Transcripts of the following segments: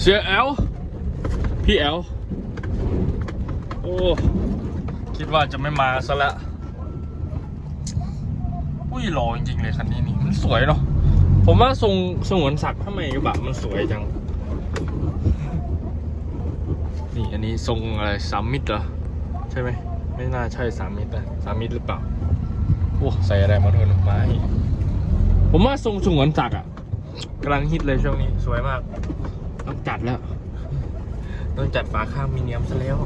เสียแอลพี่แอลโอ้ คิดว่าจะไม่มาซะละอุ้ยหล่อจริงๆเลยคันนี้นี่ มันสวยเนาะผมว่าทรงสงวนศักดิ์ทำไมกระบะมันสวยจัง นี่อันนี้ทรงอะไรสามมิตรเหรอ ใช่ไหม ไม่น่าใช่สามมิตรนะสามมิตรหรือเปล่าโอ้ใส่อะไรมาด้วยนะไม้ผมว่าทรงสงวนศักดิ์อะ กำลังฮิตเลยช่วงนี้สวยมาก ต้องจัดแล้ว ต้องจัดฝาข้างมีเนียมซะแล้ว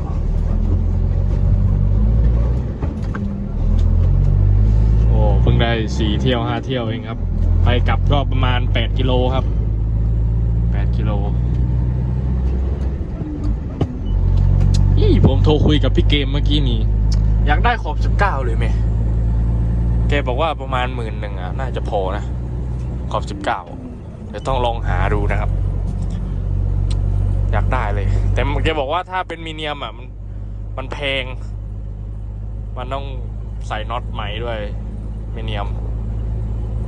โอ้เพิ่งได้สี่เที่ยวห้าเที่ยวเองครับ ไปกลับก็ประมาณแปดกิโลครับแปดกิโลอี่ผมโทรคุยกับพี่เกมเมื่อกี้นี่อยากได้ขอบสิบเก้าเลยไหมแกบอกว่าประมาณหมื่นหนึ่งอะ น่าจะพอนะ ขอบสิบเก้า เดี๋ยวต้องลองหาดูนะครับ อยากได้เลย แต่แกบอกว่าถ้าเป็นมีเนียมอะมันมันแพง มันต้องใส่น็อตใหม่ด้วยมีเนียม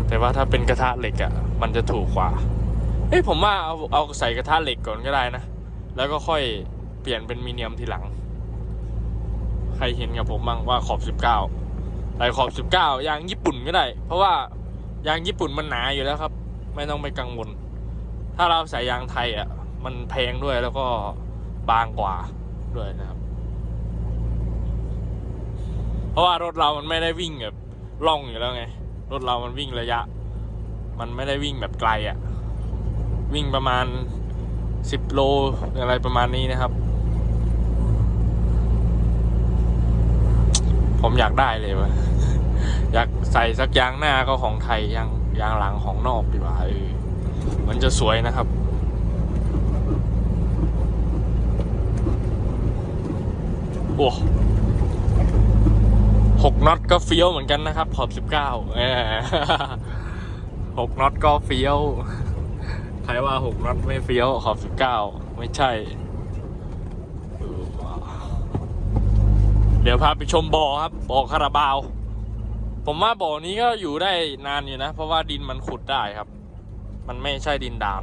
แต่ว่าถ้าเป็นกระทะเหล็กอะมันจะถูกกว่า เอ้ยผมว่าเอาเอาใส่กระทะเหล็กก่อนก็ได้นะ แล้วก็ค่อยเปลี่ยนเป็นมีเนียมทีหลัง ใครเห็นกับผมบ้างว่าขอบสิบเก้าใส่ขอบสิบเก้ายางญี่ปุ่นก็ได้ เพราะว่ายางญี่ปุ่นมันหนาอยู่แล้วครับ ไม่ต้องไปกังวล ถ้าเราใส่ยางไทยอะ มันแพงด้วยแล้วก็บางกว่าด้วยนะครับ เพราะว่ารถเรามันไม่ได้วิ่งแบบล่องอยู่แล้วไง รถเรามันวิ่งระยะ มันไม่ได้วิ่งแบบไกลอะ วิ่งประมาณสิบโลอะไรประมาณนี้นะครับ ผมอยากได้เลยวะอยากใส่สักยางหน้าก็ของไทยยาง ยางหลังของนอกดีกว่าเออมันจะสวยนะครับโอ้หกน็อตก็เฟี้ยวเหมือนกันนะครับ ขอบสิบเก้าหกน็อตก็เฟี้ยว ใครว่าหกน็อตไม่เฟี้ยว ขอบสิบเก้าไม่ใช่ เดี๋ยวพาไปชมบ่อครับบ่อคาราบาว ผมว่าบ่อนี้ก็อยู่ได้นานอยู่นะ เพราะว่าดินมันขุดได้ครับ มันไม่ใช่ดินดาน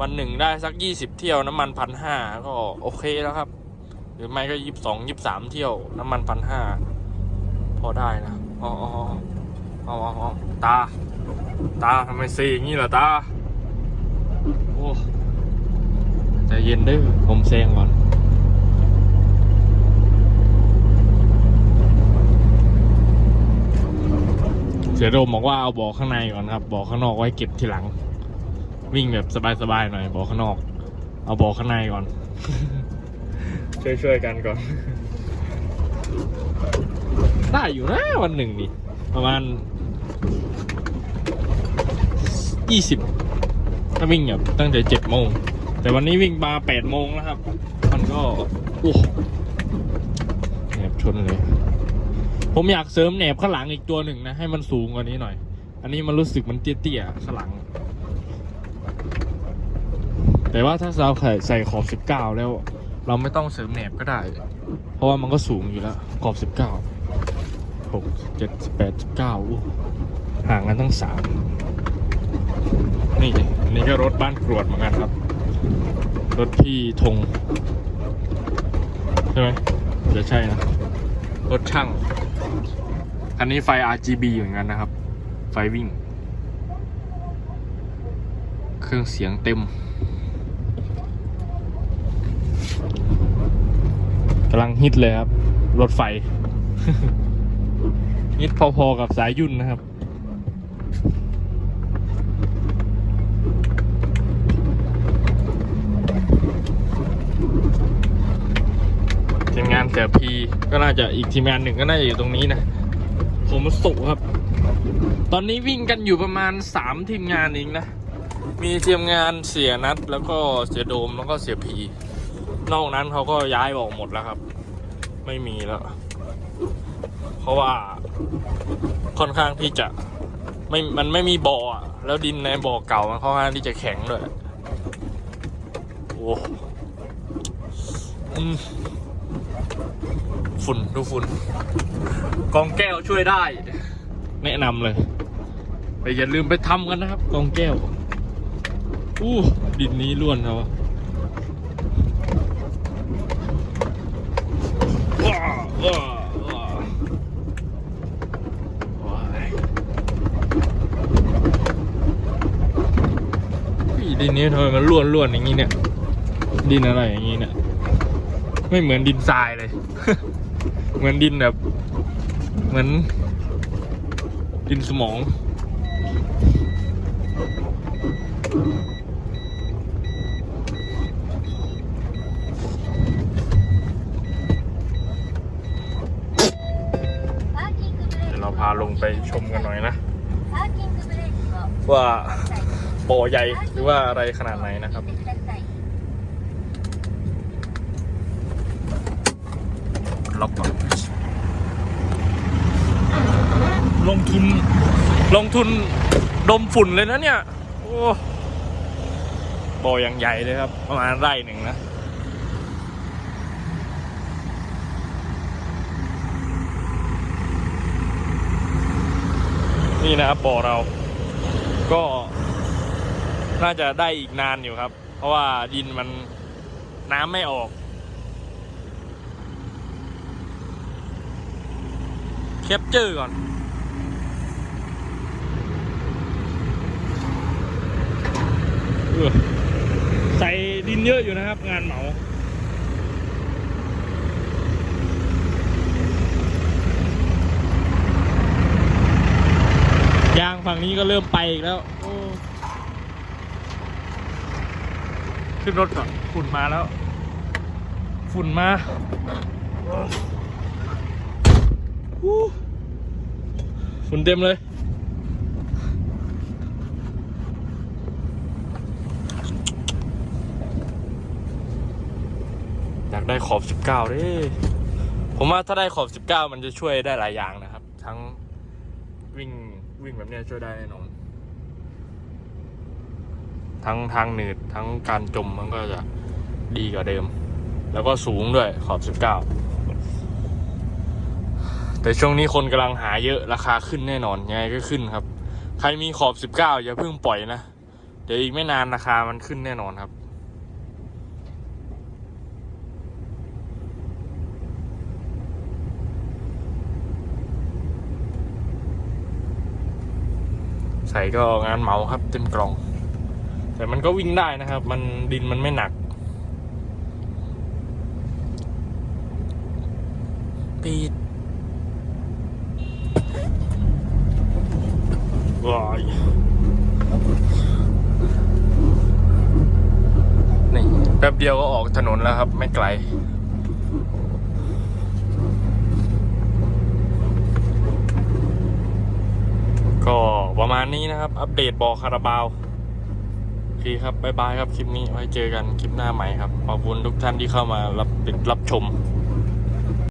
วันหนึ่งได้สักยี่สิบเที่ยวน้ำมันพันห้าก็โอเคแล้วครับ หรือไม่ก็ยี่สิบสองยี่สิบสามเที่ยวน้ำมันพันห้าพอได้นะอ๋ออ๋ออ๋ออ๋อตา ตาทำไมซีอย่างนี้ล่ะตา โอ้ใจเย็นด้อผมแซงก่อน เสียโดมบอกว่าเอาเบอกข้างในก่อนครับเบอกข้างนอกไว้เก็บทีหลัง วิ่งแบบสบายๆหน่อยเบอกข้างนอก เอาเบอกข้างในก่อน ช่วยๆกันก่อน ได้อยู่นะวันหนึ่งนี่ประมาณยี่สิบถ้าวิ่งแบบตั้งแต่เจ็ดโมง แต่วันนี้วิ่งมาแปดโมงแล้วครับ มันก็โอ้แหนบชนเลย ผมอยากเสริมแหนบข้างหลังอีกตัวหนึ่งนะ ให้มันสูงกว่านี้หน่อย อันนี้มันรู้สึกมันเตี้ยๆข้างหลัง แต่ว่าถ้าเราใส่ขอบสิบเก้าแล้ว เราไม่ต้องเสริมแหนบก็ได้ เพราะว่ามันก็สูงอยู่แล้ว ขอบสิบเก้าหกเจ็ดเจ็ดเจ็ดเก้าห่างกันตั้งสามนี่อันนี้ก็รถบ้านกรวดเหมือนกันครับ รถพี่ธงใช่ไหมจะใช่นะรถช่าง คันนี้ไฟ RGB เหมือนกันนะครับ ไฟวิ่ง เครื่องเสียงเต็มกำลังฮิตเลยครับ รถไฟ ฮิตพอๆกับสายยุ่นนะครับทีมงานเสียพีก็น่าจะอีกทีมงานหนึ่งก็น่าจะอยู่ตรงนี้นะ ผมสุครับ ตอนนี้วิ่งกันอยู่ประมาณสามทีมงานเองนะ มีทีมงานเสียนัด แล้วก็เสียโดมแล้วก็เสียพี นอกนั้นเขาก็ย้ายออกหมดแล้วครับ ไม่มีแล้ว เพราะว่าค่อนข้างที่จะไม่มันไม่มีบ่อแล้วดินในบ่อเก่ามันค่อนข้างที่จะแข็งด้วยโอ้อืม ฝุ่นดูฝุ่นกองแก้วช่วยได้ แนะนำเลยแต่อย่าลืมไปทำกันนะครับ กองแก้วอู้ดินนี้ล้วนแล้วะว้าวว้าวดินนี้ทำไมมันล้วนล้วนๆอย่างนี้เนี่ย ดินอะไรอย่างนี้เนี่ย ไม่เหมือนดินทรายเลย เหมือนดินแบบ เหมือน ดินสมองเดี๋ยวเราพาลงไปชมกันหน่อยนะ ว่าบ่อใหญ่หรือว่าอะไรขนาดไหนนะครับ ล็อกก่อน ลงทุน ลงทุนดมฝุ่นเลยนะเนี่ย โอ้บ่อยังใหญ่เลยครับ ประมาณไร่หนึ่งนะนี่นะครับบ่อเรา ก็น่าจะได้อีกนานอยู่ครับ เพราะว่าดินมันน้ำไม่ออก แคปเจอร์ก่อนอใส่ดินเยอะอยู่นะครับ งานเหมายางฝั่งนี้ก็เริ่มไปอีกแล้ว ขึ้นรถก่อน ฝุ่นมาแล้ว ฝุ่นมา ฝุ่นเต็มเลย อยากได้ขอบ 19เด้ผมว่าถ้าได้ขอบ 19 มันจะช่วยได้หลายอย่างนะครับ ทั้งวิ่งวิ่งแบบเนี้ยช่วยได้แน่นอน ทั้งทางหนืดทั้งการจมมันก็จะดีกว่าเดิม แล้วก็สูงด้วยขอบ 19 แต่ช่วงนี้คนกำลังหาเยอะราคาขึ้นแน่นอนยังไงก็ขึ้นครับ ใครมีขอบ 19 อย่าเพิ่งปล่อยนะ เดี๋ยวอีกไม่นานราคามันขึ้นแน่นอนครับ ใส่ก็งานเหมาครับเต็มกล่อง แต่มันก็วิ่งได้นะครับ มันดินมันไม่หนักปีดว้าย นี่แป๊บเดียวก็ออกถนนแล้วครับ ไม่ไกล ก็ประมาณนี้นะครับ อัปเดตบอคาราบาวโอเคครับ บ๊ายบายครับ คลิปนี้ไว้เจอกันคลิปหน้าใหม่ครับ ขอบคุณทุกท่านที่เข้ามารับติดรับชม